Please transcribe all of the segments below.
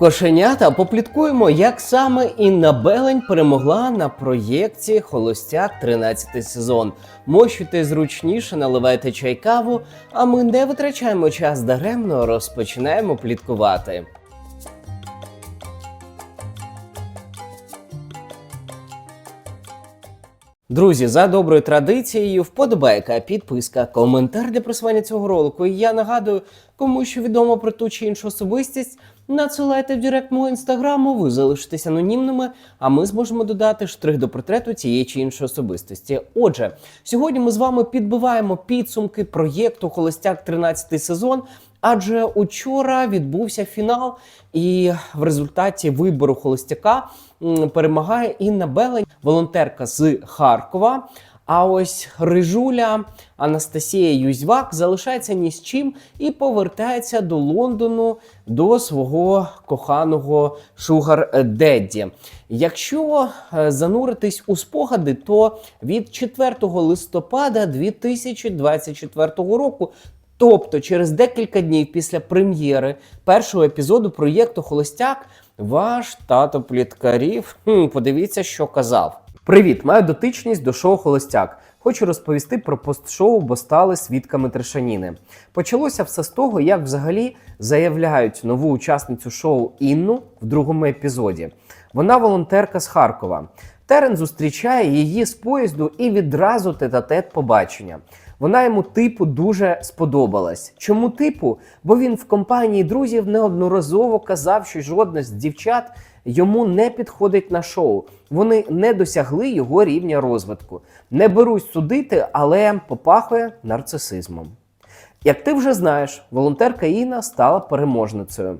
Кошенята попліткуємо, як саме Інна Белень перемогла на проєкті Холостяк 13 сезон. Мощуйте зручніше, наливайте чай каву, а ми не витрачаємо час даремно, розпочинаємо пліткувати. Друзі, за доброю традицією, вподобайка, підписка, коментар для просування цього ролику. І я нагадую, кому що відомо про ту чи іншу особистість, надсилайте в директ мого інстаграму, ви залишитесь анонімними, а ми зможемо додати штрих до портрету цієї чи іншої особистості. Отже, сьогодні ми з вами підбиваємо підсумки проєкту Холостяк 13 сезон. Адже учора відбувся фінал, і в результаті вибору холостяка перемагає Інна Белень, волонтерка з Харкова. А ось Рижуля Анастасія Юзьвак залишається ні з чим і повертається до Лондону до свого коханого Шугар Дедді. Якщо е, зануритись у спогади, то від 4 листопада 2024 року Тобто, через декілька днів після прем'єри першого епізоду проєкту Холостяк, ваш тато пліткарів, подивіться, що казав. Привіт, маю дотичність до шоу Холостяк. Хочу розповісти про пост-шоу, бо стали свідками трешаніни. Почалося все з того, як взагалі заявляють нову учасницю шоу Інну в другому епізоді. Вона волонтерка з Харкова. Терен зустрічає її з поїзду і відразу тет-а-тет побачення. Вона йому типу дуже сподобалась. Чому типу? Бо він в компанії друзів неодноразово казав, що жодна з дівчат йому не підходить на шоу. Вони не досягли його рівня розвитку. Не берусь судити, але попахує нарцисизмом. Як ти вже знаєш, волонтерка Інна стала переможницею.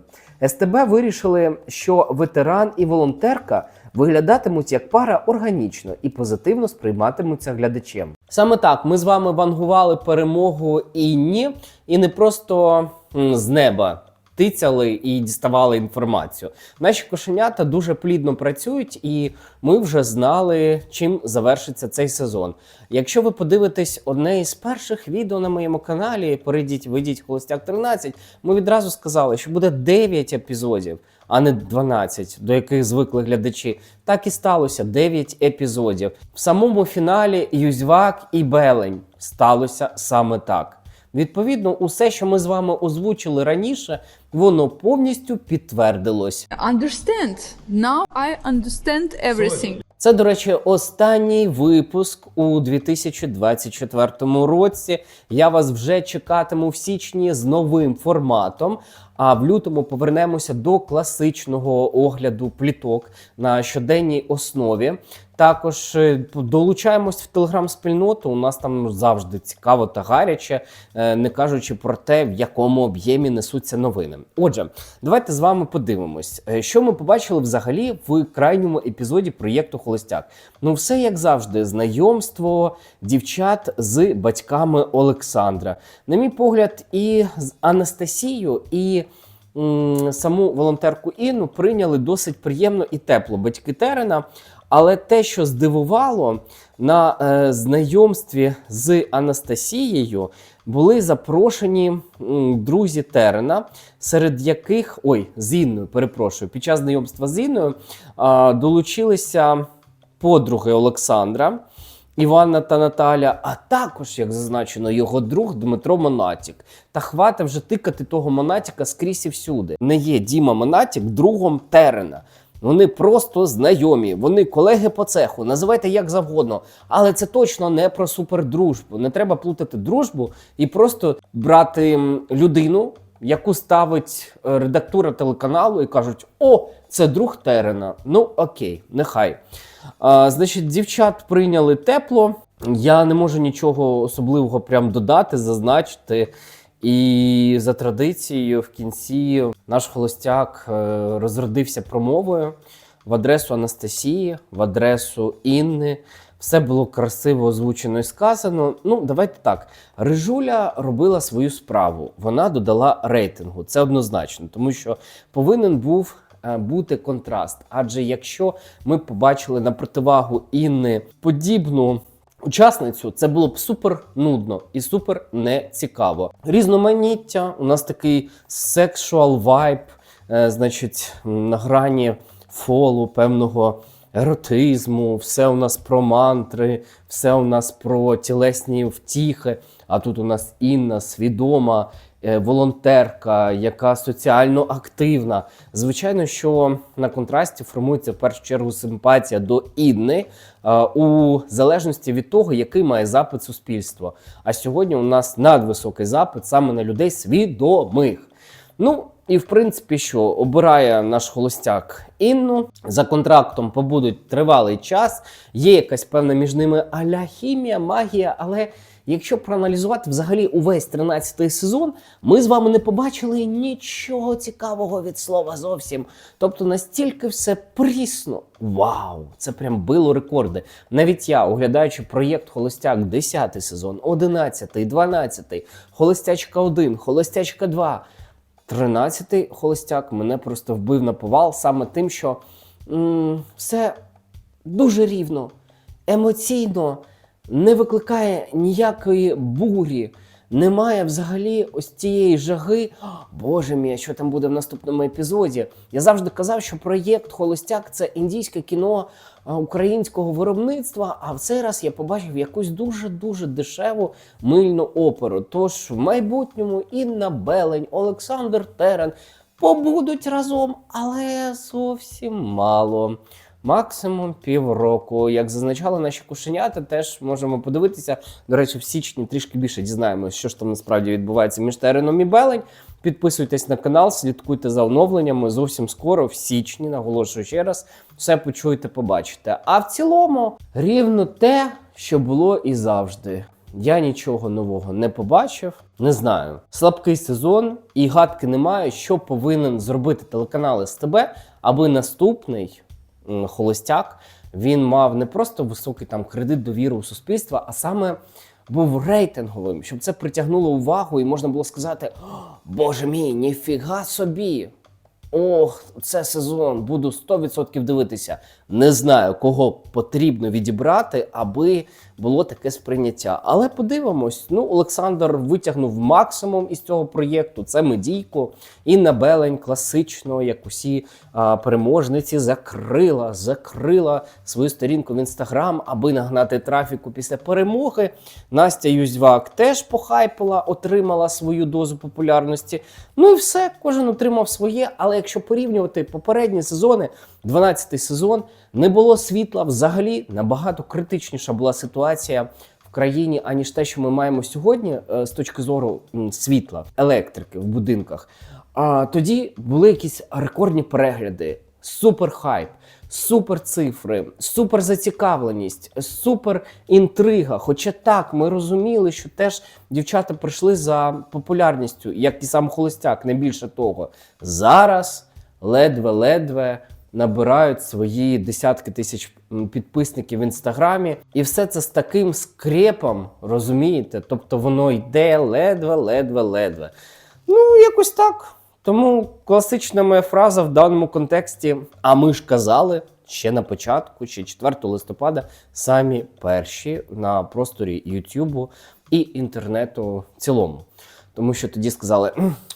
СТБ вирішили, що ветеран і волонтерка виглядатимуть як пара органічно і позитивно сприйматимуться глядачем. Саме так ми з вами вангували перемогу Інні і не просто з неба. Тицяли і діставали інформацію. Наші кошенята дуже плідно працюють, і ми вже знали, чим завершиться цей сезон. Якщо ви подивитесь одне із перших відео на моєму каналі, перейдіть, вийдіть Холостяк 13, ми відразу сказали, що буде 9 епізодів, а не 12, до яких звикли глядачі. Так і сталося 9 епізодів. В самому фіналі Юзьвак і Белень сталося саме так. Відповідно, усе, що ми з вами озвучили раніше, воно повністю підтвердилось. understand. Now I understand everything. Це, до речі, останній випуск у 2024 році. Я вас вже чекатиму в січні з новим форматом. А в лютому повернемося до класичного огляду пліток на щоденній основі. Також е, долучаємось в телеграм-спільноту. У нас там завжди цікаво та гаряче, е, не кажучи про те, в якому об'ємі несуться новини. Отже, давайте з вами подивимось, е, що ми побачили взагалі в крайньому епізоді проєкту Холостяк. Ну, все як завжди, знайомство дівчат з батьками Олександра. На мій погляд, і з Анастасією, і саму волонтерку Інну прийняли досить приємно і тепло батьки Терена. Але те, що здивувало на е, знайомстві з Анастасією, були запрошені м, друзі Терена, серед яких ой, з Інною, перепрошую, під час знайомства з Інною е, долучилися подруги Олександра. Іванна та Наталя, а також, як зазначено, його друг Дмитро Монатік. Та хвата вже тикати того Монатіка скрізь і всюди. Не є Діма Монатік другом Терена. Вони просто знайомі, вони колеги по цеху, називайте як завгодно, але це точно не про супердружбу. Не треба плутати дружбу і просто брати людину, яку ставить е, редактура телеканалу, і кажуть: О, це друг Терена. Ну окей, нехай. А, значить, дівчат прийняли тепло. Я не можу нічого особливого прям додати, зазначити. І за традицією, в кінці наш холостяк е, розродився промовою в адресу Анастасії, в адресу Інни. Все було красиво озвучено і сказано. Ну, давайте так. Рижуля робила свою справу. Вона додала рейтингу. Це однозначно, тому що повинен був бути контраст. Адже якщо ми побачили на противагу Інни подібну учасницю, це було б супер нудно і супер нецікаво. Різноманіття, у нас такий сексуал вайб. е, значить, на грані фолу, певного еротизму, все у нас про мантри, все у нас про тілесні втіхи. А тут у нас Інна свідома е, волонтерка, яка соціально активна. Звичайно, що на контрасті формується в першу чергу симпатія до Інни е, у залежності від того, який має запит суспільство. А сьогодні у нас надвисокий запит саме на людей свідомих. Ну і в принципі, що обирає наш холостяк Інну за контрактом побудуть тривалий час. Є якась певна між ними аля хімія, магія, але. Якщо проаналізувати взагалі увесь 13-й сезон, ми з вами не побачили нічого цікавого від слова зовсім. Тобто настільки все прісно. Вау! Це прям било рекорди. Навіть я, оглядаючи проєкт Холостяк 10 сезон, 11, 12, Холостячка 1, Холостячка 2, 13-й холостяк мене просто вбив на повал саме тим, що м- все дуже рівно, емоційно, не викликає ніякої бурі. Немає взагалі ось цієї жаги. Боже мій, що там буде в наступному епізоді? Я завжди казав, що проєкт Холостяк це індійське кіно українського виробництва. А в цей раз я побачив якусь дуже дуже дешеву мильну оперу. Тож в майбутньому Інна Белень, Олександр Терен побудуть разом, але зовсім мало. Максимум півроку. Як зазначали наші кушенята, теж можемо подивитися. До речі, в січні трішки більше дізнаємося, що ж там насправді відбувається між Тереном і Белень. Підписуйтесь на канал, слідкуйте за оновленнями. Зовсім скоро, в січні, наголошую ще раз, все почуєте, побачите. А в цілому рівно те, що було і завжди. Я нічого нового не побачив, не знаю. Слабкий сезон, і гадки немає, що повинен зробити телеканал СТБ, аби наступний холостяк він мав не просто високий там кредит довіри у суспільства, а саме був рейтинговим, щоб це притягнуло увагу, і можна було сказати: Боже мій, ніфіга собі! Ох, це сезон, буду 100% дивитися. Не знаю, кого потрібно відібрати, аби було таке сприйняття. Але подивимось. Ну, Олександр витягнув максимум із цього проєкту. Це медійку. Інна Белень класично, як усі а, переможниці, закрила, закрила свою сторінку в інстаграм, аби нагнати трафіку після перемоги. Настя Юзьвак теж похайпила, отримала свою дозу популярності. Ну і все, кожен отримав своє. Але якщо порівнювати попередні сезони, 12-й сезон, не було світла взагалі набагато критичніша була ситуація в країні, аніж те, що ми маємо сьогодні е, з точки зору світла, електрики в будинках. А тоді були якісь рекордні перегляди, супер хайп, супер цифри, супер зацікавленість, супер інтрига. Хоча так, ми розуміли, що теж дівчата прийшли за популярністю, як і сам холостяк, не більше того. Зараз ледве-ледве набирають свої десятки тисяч підписників в інстаграмі, і все це з таким скрепом, розумієте? Тобто воно йде ледве-ледве-ледве. Ну, якось так. Тому класична моя фраза в даному контексті. А ми ж казали ще на початку, ще 4 листопада, самі перші на просторі Ютубу і інтернету в цілому. Тому що тоді сказали,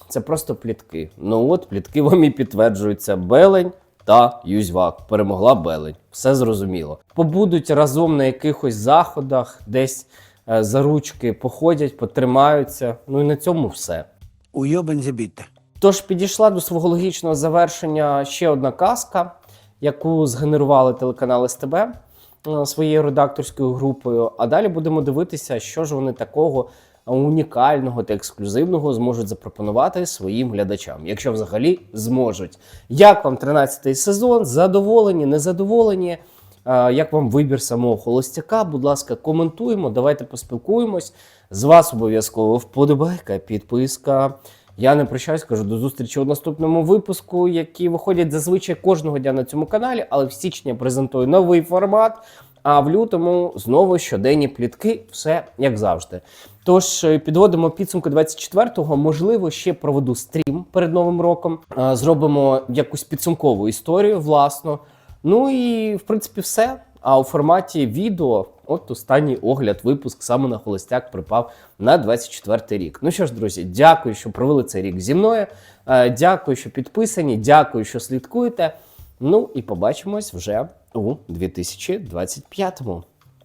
це просто плітки. Ну от плітки вам і підтверджуються. Белень та Юзьвак. Перемогла Белень. Все зрозуміло. Побудуть разом на якихось заходах, десь е, за ручки походять, потримаються. Ну і на цьому все. Уйобан забіте. Тож підійшла до свого логічного завершення ще одна казка, яку згенерували телеканал СТБ е, своєю редакторською групою. А далі будемо дивитися, що ж вони такого унікального та ексклюзивного зможуть запропонувати своїм глядачам, якщо взагалі зможуть. Як вам 13-й сезон? Задоволені, незадоволені? Е, Як вам вибір самого холостяка? Будь ласка, коментуємо, давайте поспілкуємось. З вас обов'язково вподобайка, підписка. Я не прощаюсь, кажу до зустрічі у наступному випуску, які виходять зазвичай кожного дня на цьому каналі, але в січні я презентую новий формат. А в лютому знову щоденні плітки, все як завжди. Тож е, підводимо підсумки 24-го. Можливо, ще проведу стрім перед новим роком. Зробимо якусь підсумкову історію, власну. Ну і в принципі все. А у форматі відео, от останній огляд, випуск саме на холостяк припав на 24 рік. Ну що ж, друзі, дякую, що провели цей рік зі мною. Е, Дякую, що підписані, дякую, що слідкуєте. Ну і побачимось вже у 2025-му.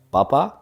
Па-па!